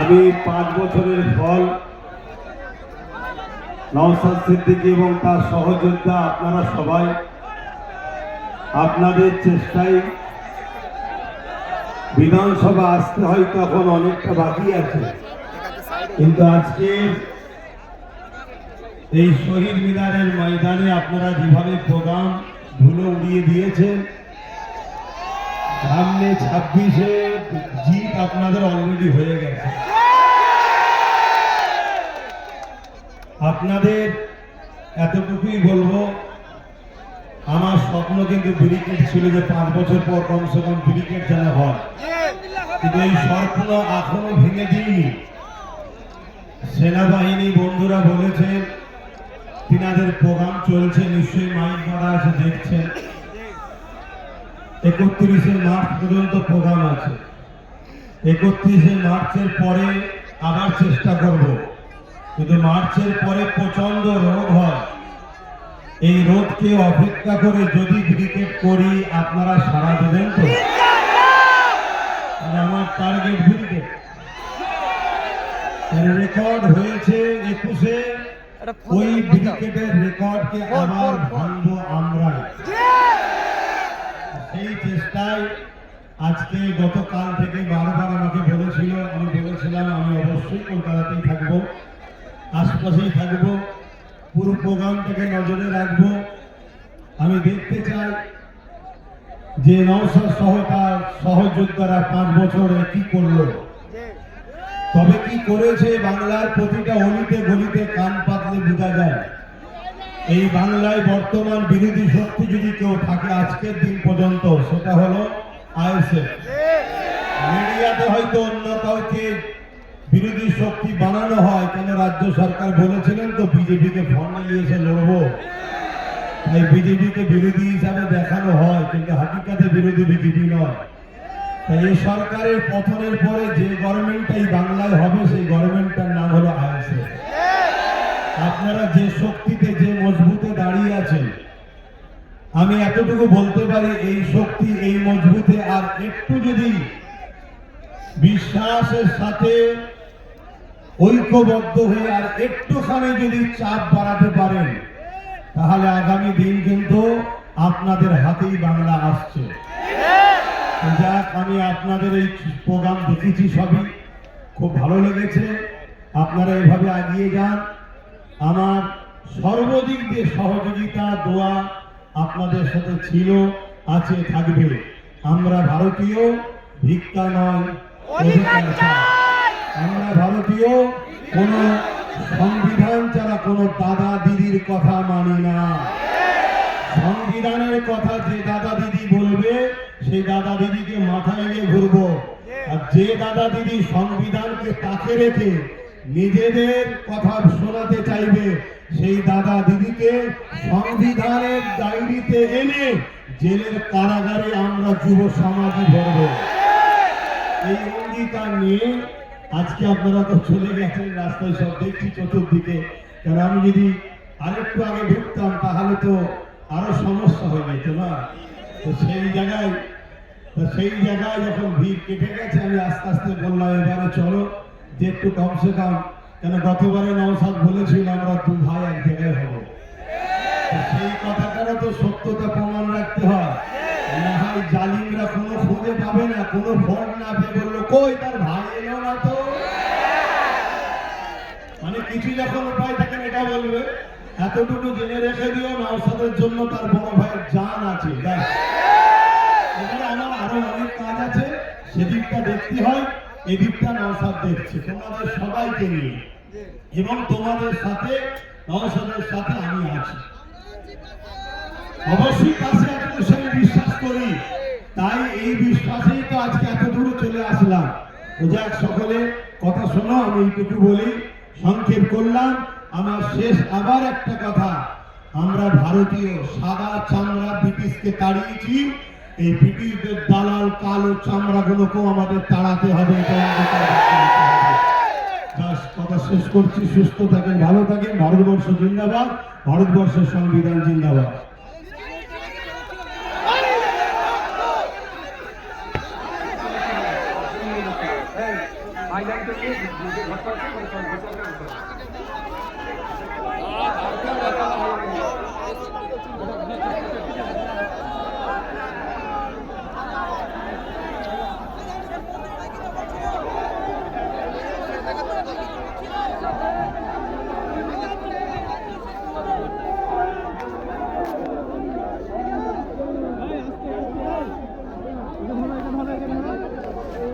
আমি পাঁচ বছরের ফল নওসাদ সিদ্দিকী এবং তার সহযোদ্ধা আপনারা সবাই আপনাদের চেষ্টায় বিধানসভা আসতে হয় তখন অনেকটা বাকি আছে। কিন্তু আজকে এই শহীদ মিনারের ময়দানে আপনারা যেভাবে প্রোগ্রাম ধুলো উড়িয়ে দিয়েছেন সামনে ছাব্বিশে জিত আপনাদের অলরেডি হয়ে গেছে। আপনাদের এতটুকুই বলব, আমার স্বপ্ন কিন্তু ব্রিকেট ছিল যে পাঁচ বছর পর কমসে কম ব্রিকেট যেন হয়। কিন্তু এই স্বপ্ন এখনও ভেঙে দিইনি। সেনাবাহিনী বন্ধুরা বলেছেন, তিনাদের প্রোগ্রাম চলছে, নিশ্চয়ই মাইক করা আছে, দেখছেন। একত্রিশে মার্চ পর্যন্ত প্রোগ্রাম আছে। একত্রিশে মার্চের পরে আবার চেষ্টা করব। কিন্তু মার্চের পরে প্রচণ্ড রোগ হয়। এই রোদকে অপেক্ষা করে যদি ক্রিকেট করি আপনারা সারা দেবেন তো? আর আমার টার্গেট ক্রিকেট। রেকর্ড হয়েছে একুশে। ওই ক্রিকেটের রেকর্ডকে আবার ভাঙবো আমরা সেই চেষ্টায় আজকে গতকাল থেকে বারবার আমাকে বলেছিল, আমি বলেছিলাম, আমি অবশ্যই কলকাতাতেই থাকব, আশপাশেই থাকব, পুরো প্রোগ্রামটাকে নজরে রাখব। আমি দেখতে চাই যে নওশাদ সহ তার সহযোদ্ধারা পাঁচ বছরে কি করল। তবে কি করেছে, বাংলার প্রতিটা অলিতে গলিতে কান পাতলে বোঝা যায়। এই বাংলায় বর্তমান বিরোধী শক্তি যদি কেউ থাকে আজকের দিন পর্যন্ত, সেটা হলো মিডিয়াতে হয়তো অন্য কাউকে বিরোধী শক্তি বানানো হয়, কেন রাজ্য সরকার বলেছিলেন তো বিজেপিকে ফন্ড নিয়ে এসে লড়বো? তাই বিজেপিকে বিরোধী হিসাবে দেখানো হয়, কিন্তু হাকিকাতে বিরোধী বিজেপি নয়। তাই এই সরকারের পতনের পরে যে গভর্নমেন্টটাই বাংলায় হবে, সেই গভর্নমেন্টটার নাম হলো আইএসএফ। আপনারা যে শক্তিতে, যে মজবুতে দাঁড়িয়ে আছেন। আমি এতটুকু বলতে পারি, এই শক্তি এই মজবুতে, আর একটু যদি বিশ্বাসের সাথে ঐক্যবদ্ধ হয়ে আর একটুখানি যদি চাপ বাড়াতে পারেন, তাহলে আগামী দিন কিন্তু আপনাদের হাতেই বাংলা আসছে। যাক, আমি আপনাদের এই প্রোগ্রাম দেখেছি সবই। খুব ভালো লেগেছে। আপনারা এভাবে এগিয়ে যান। আমার সর্বদিক দিয়ে সহযোগিতা, দোয়া আপনাদের সাথে ছিল, আছে, থাকবে। আমরা ভারতীয়, ভিক্ষা নয় আমরা ভারতীয়, কোন সংবিধান ছাড়া কোনো দাদা দিদির কথা মানি না। সংবিধানের কথা যে দাদা দিদি বলবে, সেই দাদা দিদিকে মাথায় নিয়ে ঘুরবো। আর যে দাদা দিদি সংবিধানকে তাকে রেখে নিজেদের কথা শোনাতে চাইবে। সেই দাদা দিদিকে সংবিধানের ডায়েরিতে এনে জেলের কারাগারে আমরা যুব সমাজই ধরবো এই অঙ্গীকার নিয়ে আজকে আপনারা তো চলে গেছেন, রাস্তায় সব দেখছি চতুর্দিকে। কারণ আমি যদি আরেকটু আগে ঢুকতাম, তাহলে তো আরও সমস্যা হয়ে যেত না? তো সেই জায়গায়, তো সেই জায়গায় যখন ভিড় কেটে গেছে, আমি আস্তে আস্তে বললাম, এবারে চলো। যে একটু কমসে কম, কেন গতবারে নওসাদ বলেছিল, আমরা দু ভাই এক জায়গায় হব। সেই কথাটারও তো সত্যতা প্রমাণ রাখতে হয়? না হয় জালিমরা কোনো পাবে না, কোনো ফোন না পেয়ে বলল, কই তার ভাই এলো না তো? মানে কিছু যখন উপায় থাকেন এটা বলবে। এতটুকু জেনে রেখে দিও নওসাদের জন্য তার বড় ভাইয়ের জান আছে এখানে আমার আরও অনেক কাজ আছে, সেদিকটা দেখতে হয়। এদিকটা দেখছে তোমাদের সবাইকে নিয়ে। এবং তোমাদের সাথে সাথে আমি আছি। অবশ্যই একটু আমি বিশ্বাস করি। তাই এই বিশ্বাসেই তো আজকে এত দূরে চলে আসলাম। যাক সকলে, কথা শোনো, আমি এইটুকু বলি। সংক্ষেপ করলাম, আমার শেষ আবার একটা কথা। আমরা ভারতীয় সাদা চামড়া ব্রিটিশকে তাড়িয়েছি। এই ব্রিটিশদের দালাল কালো চামড়াগুলোকেও আমাদের তাড়াতে হবে কথা শেষ করছি সুস্থ থাকেন ভালো থাকেন ভারতবর্ষ জিন্দাবাদ ভারতবর্ষের সংবিধান জিন্দাবাদ আইল্যান্ড থেকে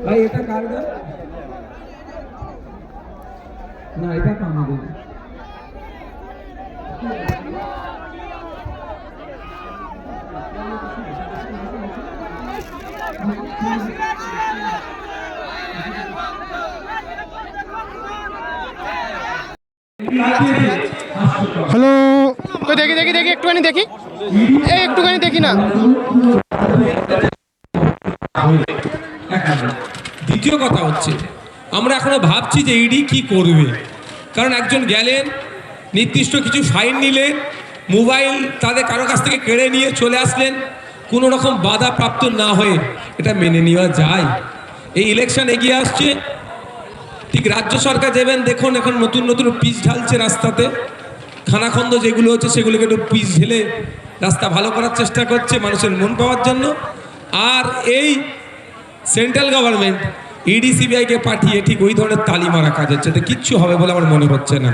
ভাই, এটা কার গান? না, এটা তো আমাদের। হ্যালো দেখি দেখি দেখি, একটুখানি দেখি। এই একটুখানি দেখি না। দ্বিতীয় কথা হচ্ছে, আমরা এখনও ভাবছি যে ইডি কি করবে। কারণ একজন গেলেন, নির্দিষ্ট কিছু ফাইন নিলেন, মোবাইল তাদের কারও কাছ থেকে কেড়ে নিয়ে চলে আসলেন, কোনো রকম বাধা প্রাপ্ত না হয়ে এটা মেনে নেওয়া যায়। এই ইলেকশন এগিয়ে আসছে, ঠিক রাজ্য সরকার দেবেন দেখুন এখন নতুন নতুন পিচ ঢালছে রাস্তাতে। খানাখন্দ যেগুলো হচ্ছে সেগুলোকে একটু পিচ ঢেলে রাস্তা ভালো করার চেষ্টা করছে মানুষের মন পাওয়ার জন্য। আর এই সেন্ট্রাল গভর্নমেন্ট ইডি সিবিআইকে পাঠিয়ে ঠিক ওই ধরনের তালি মারা কাজ হচ্ছে। তো কিচ্ছু হবে বলে আমার মনে হচ্ছে না।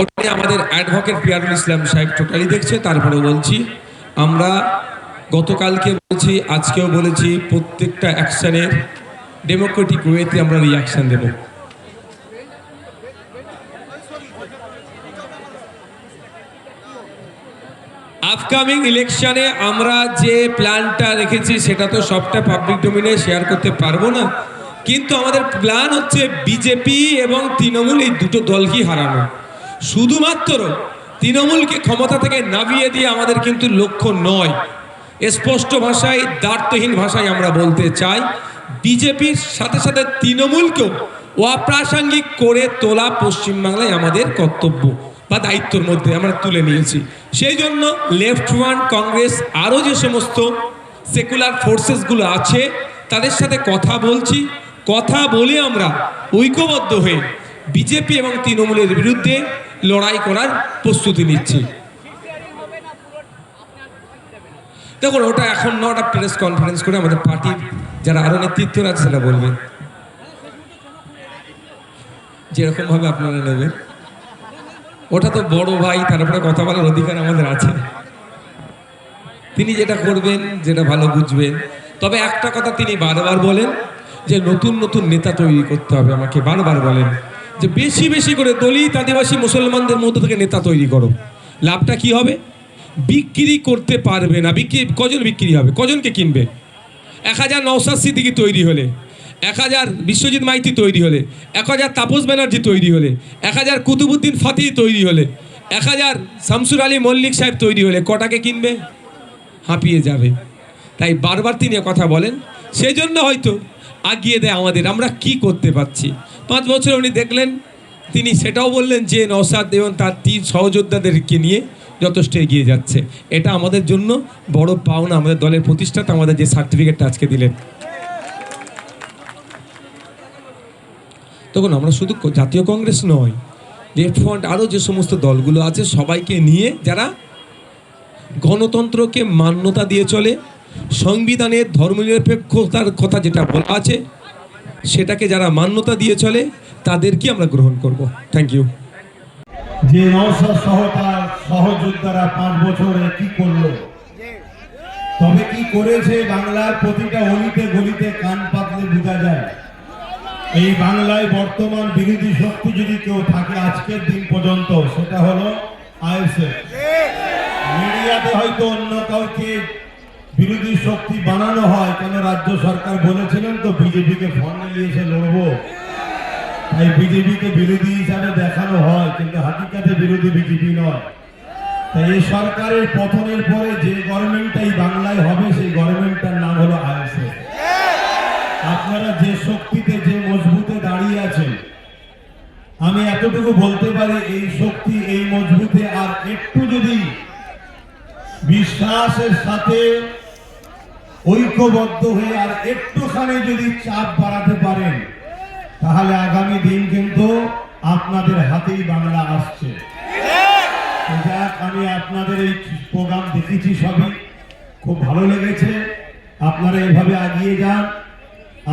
ওটাই আমাদের অ্যাডভোকেট পিয়ারুল ইসলাম সাহেব টোটালি দেখছে, তারপরে বলছি, আমরা গতকালকে বলছি, আজকেও বলেছি, প্রত্যেকটা অ্যাকশনের ডেমোক্রেটিক ওয়েতে আমরা রিয়াকশান দেবো। আপকামিং ইলেকশনে আমরা যে প্ল্যানটা রেখেছি, সেটা তো সবটা পাবলিক ডোমিনে শেয়ার করতে পারব না। কিন্তু আমাদের প্ল্যান হচ্ছে বিজেপি এবং তৃণমূল এই দুটো দলকেই হারানো। শুধুমাত্র তৃণমূলকে ক্ষমতা থেকে নামিয়ে দিয়ে আমাদের কিন্তু লক্ষ্য নয়। স্পষ্ট ভাষায় দ্বার্থহীন ভাষায় আমরা বলতে চাই বিজেপির সাথে সাথে তৃণমূলকেও অপ্রাসঙ্গিক করে তোলা পশ্চিমবাংলায় আমাদের কর্তব্য। বা দায়িত্বর মধ্যে আমরা তুলে নিয়েছি। সেই জন্য লেফট ওয়ান কংগ্রেস আরও যে সমস্ত সেকুলার ফোর্সেসগুলো আছে, তাদের সাথে কথা বলছি। কথা বলে আমরা ঐক্যবদ্ধ হয়ে বিজেপি এবং তৃণমূলের বিরুদ্ধে লড়াই করার প্রস্তুতি নিচ্ছি। দেখুন, ওটা এখন না ওটা প্রেস কনফারেন্স করে আমাদের পার্টির যারা আরও নেতৃত্ব আছে সেটা বলবেন। যেরকমভাবে আপনারা নেবেন। ওটা তো বড় ভাই, তারপরে কথা বলার অধিকার আমাদের আছে। তিনি যেটা করবেন, যেটা ভালো বুঝবেন। তবে একটা কথা তিনি বারবার বলেন, যে নতুন নতুন নেতা তৈরি করতে হবে আমাকে, বারবার বলেন। যে বেশি বেশি করে দলিত আদিবাসী মুসলমানদের মধ্যে থেকে নেতা তৈরি করো। লাভটা কি হবে? বিক্রি করতে পারবে না। বিক্রি, কজন বিক্রি হবে? কজনকে কিনবে? এক হাজার নওসাদ সিদ্দিকি তৈরি হলে। এক হাজার বিশ্বজিৎ মাইতি তৈরি হলে, এক হাজার তাপস ব্যানার্জি তৈরি হলে, এক হাজার কুতুবুদ্দিন ফাতিহ তৈরি হলে, এক হাজার শামসুর আলী মল্লিক সাহেব তৈরি হলে কটাকে কিনবে? হাঁপিয়ে যাবে। তাই বারবার তিনি কথা বলেন। সেই জন্য হয়তো আগিয়ে দেয় আমাদের। আমরা কি করতে পারছি? পাঁচ বছর উনি দেখলেন, তিনি সেটাও বললেন যে নসাদ এবং তার তিন সহযোদ্ধাদেরকে নিয়ে যথেষ্ট এগিয়ে যাচ্ছে। এটা আমাদের জন্য বড় পাওনা। আমাদের দলের প্রতিষ্ঠাতা আমাদের যে সার্টিফিকেটটা আজকে দিলেন। তখন আমরা শুধু জাতীয় কংগ্রেস নয় লেফট ফ্রন্ট আরও যে সমস্ত দলগুলো আছে সবাইকে নিয়ে যারা গণতন্ত্রকে মান্যতা দিয়ে চলে, সংবিধানের ধর্মনিরপেক্ষতার কথা যেটা বলা আছে, সেটাকে যারা মান্যতা দিয়ে চলে তাদেরকে আমরা গ্রহণ করব। থ্যাংক ইউ যে সহযোদ্ধারা পাঁচ বছরে কি করল? তবে কি করেছে বাংলার প্রতিটা অলিতে গলিতে কান পাতলে বোঝা যায়। এই বাংলায় বর্তমান বিরোধী শক্তি যদি কেউ থাকে আজকের দিন পর্যন্ত, সেটা হলো মিডিয়াতে হয়তো অন্য কাউকে বিরোধী শক্তি বানানো হয়, কেন রাজ্য সরকার বলেছিলেন তো, বিজেপিকে ফোন নিয়ে এসে লড়বো। তাই বিজেপিকে বিরোধী হিসাবে দেখানো হয়, কিন্তু হাকিকাতে বিরোধী বিজেপি নয়। তাই এই সরকারের পতনের পরে যে গভর্নমেন্টটাই বাংলায় হবে, সেই গভর্নমেন্টটার নাম হলো আইএসএফ। আপনারা যে শক্তিতে যে মজবুতে দাঁড়িয়ে আছেন আমি এতটুকু বলতে পারি, এই শক্তি, এই মজবুতে, আর একটু যদি বিশ্বাসের সাথে ঐক্যবদ্ধ হয়ে আর একটুখানি যদি চাপ বাড়াতে পারেন, তাহলে আগামী দিন কিন্তু আপনাদের হাতেই বাংলা আসছে। যাক আমি আপনাদের এই প্রোগ্রাম দেখেছি সবই। খুব ভালো লেগেছে। আপনারা এভাবে এগিয়ে যান।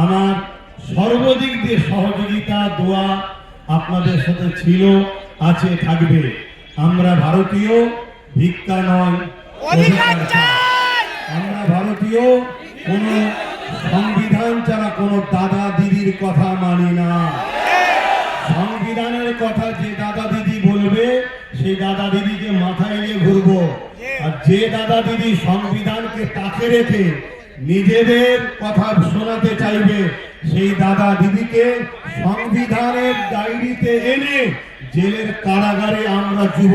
আমার সর্বদিক দিয়ে সহযোগিতা, দোয়া আপনাদের সাথে ছিল, আছে, থাকবে। আমরা ভারতীয়, ভিক্ষা নয় আমরা ভারতীয়, কোন সংবিধান ছাড়া কোনো দাদা দিদির কথা মানি না। সংবিধানের কথা যে দাদা দিদি বলবে, সেই দাদা দিদিকে মাথায় নিয়ে ঘুরবো। আর যে দাদা দিদি সংবিধানকে তাকে রেখে নিজেদের কথা শোনাতে চাইবে, সেই দাদা দিদিকে সংবিধানের ডায়েরিতে এনে জেলের কারাগারে আমরা যুব